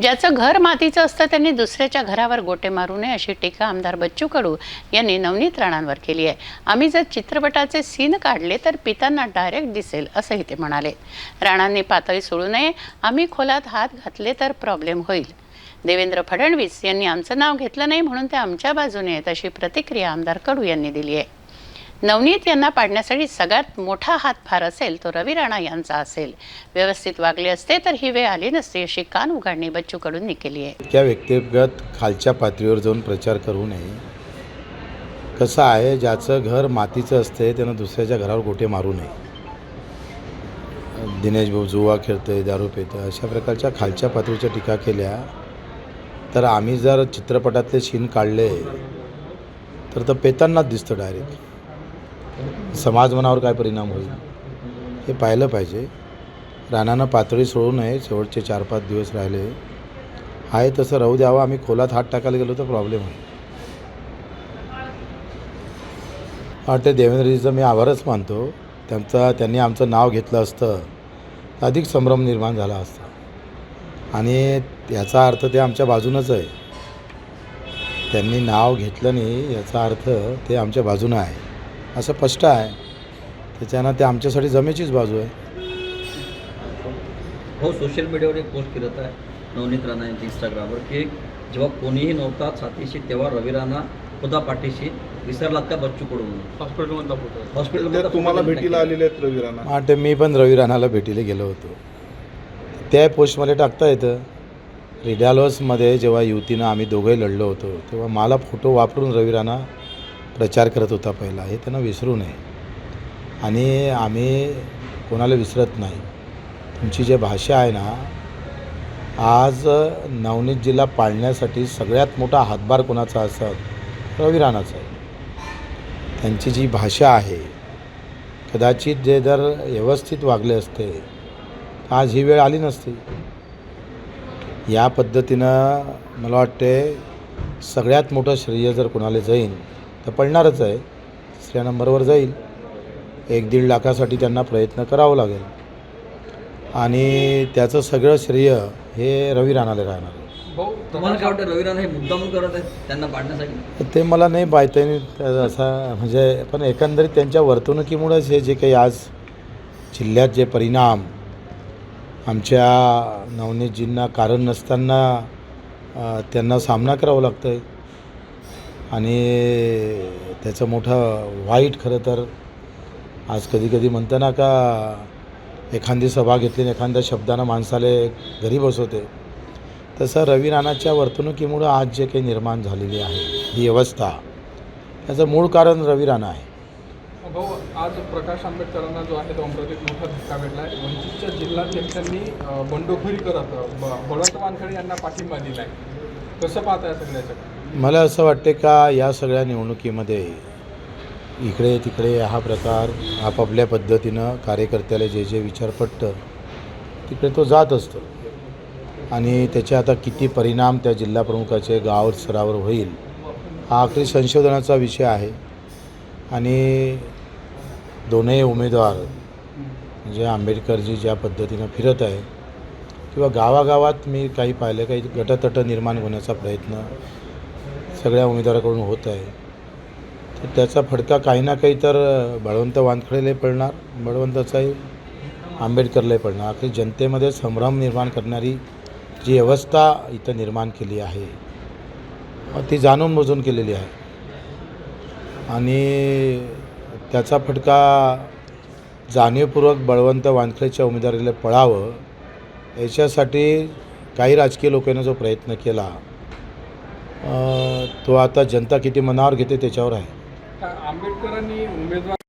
ज्याचं घर मातीचं असतं त्यांनी दुसऱ्याच्या घरावर गोटे मारू नये अशी टीका आमदार बच्चू कडू यांनी नवनीत राणांवर केली आहे. आम्ही जर चित्रपटाचे सीन काढले तर पितांना डायरेक्ट दिसेल असंही ते म्हणाले. राणांनी पातळी सोडू नये आम्ही खोलात हात घातले तर प्रॉब्लेम होईल. देवेंद्र फडणवीस यांनी आमचं नाव घेतलं नाही म्हणून ते आमच्या बाजूने आहेत अशी प्रतिक्रिया आमदार कडू यांनी दिली आहे. नवनीत यांना पाडण्यासाठी सगळ्यात मोठा हातभार असेल तो रवी राणा यांचा असेल. व्यवस्थित वागले असते तर ही वेळ आली नसती अशी कान उघडणी बच्चू कडूंनी केली आहे. त्या व्यक्तिगत खालच्या पातळीवर जाऊन प्रचार करू नये. कसं आहे ज्याचं घर मातीचं असते त्यानं दुसऱ्याच्या घरावर गोटे मारू नये. दिनेश भाऊ जुवा खेळतोय दारू पितं अशा प्रकारच्या खालच्या पातळीच्या टीका केल्या तर आम्ही जर चित्रपटातले सीन काढले तर तर पेतांनाच दिसतं डायरेक्ट समाजमनावर काय परिणाम होईल? हे पाहिलं पाहिजे. रानानं पातळी सोडू नये. शेवटचे चार पाच दिवस राहिले. आहे तसं राहू द्यावं. आम्ही खोलात हात टाकायला गेलो तर प्रॉब्लेम आहे वाटते देवेंद्रजीचं मी आभारच मानतो. त्यांचा त्यांनी आमचं नाव घेतलं असतं. अधिक संभ्रम निर्माण झाला असता. आणि याचा अर्थ ते आमच्या बाजूनच आहे. त्यांनी नाव घेतलं नाही. याचा अर्थ ते आमच्या बाजूनं आहे. असं स्पष्ट आहे. त्याच्यानं ते आमच्यासाठी जमेचीच बाजू आहे. हो सोशल मीडियावर एक पोस्ट फिरत आहे नवनीत राणा यांची इंस्टाग्रामवर की जेव्हा कोणीही नव्हता साथीशी तेव्हा रवी राणा खुदा पाठीशी विसरलात का बच्चू कडू म्हणून हॉस्पिटलमधला फोटो ते तुम्हाला भेटीला आलेले आहेत रवी राणा. वाटते मी पण रवी राणाला भेटीला गेलो होतो. त्या पोस्टमध्ये टाकता येतं रिडालॉसमध्ये जेव्हा युतीनं आम्ही दोघंही लढलो होतो तेव्हा मला फोटो वापरून रवी राणा प्रचार करत होता पहिला. हे त्यांना विसरू नये. आणि आम्ही कोणाला विसरत नाही. तुमची जे भाषा आहे ना आज नवनीत जिल्हा पाळण्यासाठी सगळ्यात मोठा हातभार कोणाचा असत रवी राणाचा आहे. त्यांची जी भाषा आहे कदाचित जे जर व्यवस्थित वागले असते आज ही वेळ आली नसती. या पद्धतीनं मला वाटते सगळ्यात मोठं श्रेय जर कोणाला जाईन तर पडणारच आहे. दुसऱ्या नंबरवर जाईल. एक दीड लाखासाठी त्यांना प्रयत्न करावं लागेल. आणि त्याचं सगळं श्रेय हे रवी राणाला राहणार आहे. भाऊ तुम्हाला काय वाटतं रवी राणा हे मुद्दाम करत आहेत त्यांना पाडण्यासाठी? तर ते मला नाही त्या- असा म्हणजे पण एकंदरीत त्यांच्या वर्तणुकीमुळंच हे जे काही आज जिल्ह्यात जे परिणाम आमच्या नवनीतजींना कारण नसताना त्यांना सामना करावा लागतो आहे आणि त्याचं मोठं वाईट खरं तर आज कधी कधी म्हणतं ना का एखादी सभा घेतली एखाद्या शब्दानं माणसाले घरी बसवते तसं रवी राणाच्या वर्तणुकीमुळं आज जे काही निर्माण झालेली आहे ही अवस्था त्याचं मूळ कारण रवी राणा आहे. भाऊ आज प्रकाश आंबेडकरांना जो आहे तो अमरावतीत मोठा धक्का भेटला आहे वंचितच्या जिल्हाध्यक्षांनी बंडखोरी करत बळवंत वानखडे यांना पाठिंबा दिला आहे कसं पाहताय या सगळ्याचं? मला असं वाटते का या सगळ्या निवडणुकीमध्ये इकडे तिकडे हा प्रकार आपापल्या पद्धतीनं कार्यकर्त्याला जे जे विचार पटतं तिकडे तो जात असतो. आणि त्याचे आता किती परिणाम त्या जिल्हा प्रमुखाचे गाव स्तरावर होईल हा आखरी संशोधनाचा विषय आहे. आणि दोनही उमेदवार म्हणजे आंबेडकरजी ज्या पद्धतीनं फिरत आहे किंवा गावागावात मी काही पाहिलं काही गटतट निर्माण होण्याचा प्रयत्न सगळ्या उमेदवाराकडून होत आहे. तर त्याचा फडका काही ना काही तर बळवंत वानखडेलाही पडणार बळवंताचाही आंबेडकरलाही पडणार. अखेर जनतेमध्ये संभ्रम निर्माण करणारी जी अवस्था इथं निर्माण केली आहे ती जाणून बुजून केलेली आहे. आणि त्याचा फटका जाणीवपूर्वक बळवंत वानखडेच्या उमेदवारीला पळावं याच्यासाठी काही राजकीय लोकांनी जो प्रयत्न केला तो आता जनता किती मनावर घेते त्याच्यावर आहे. आंबेडकरांनी उमेदवार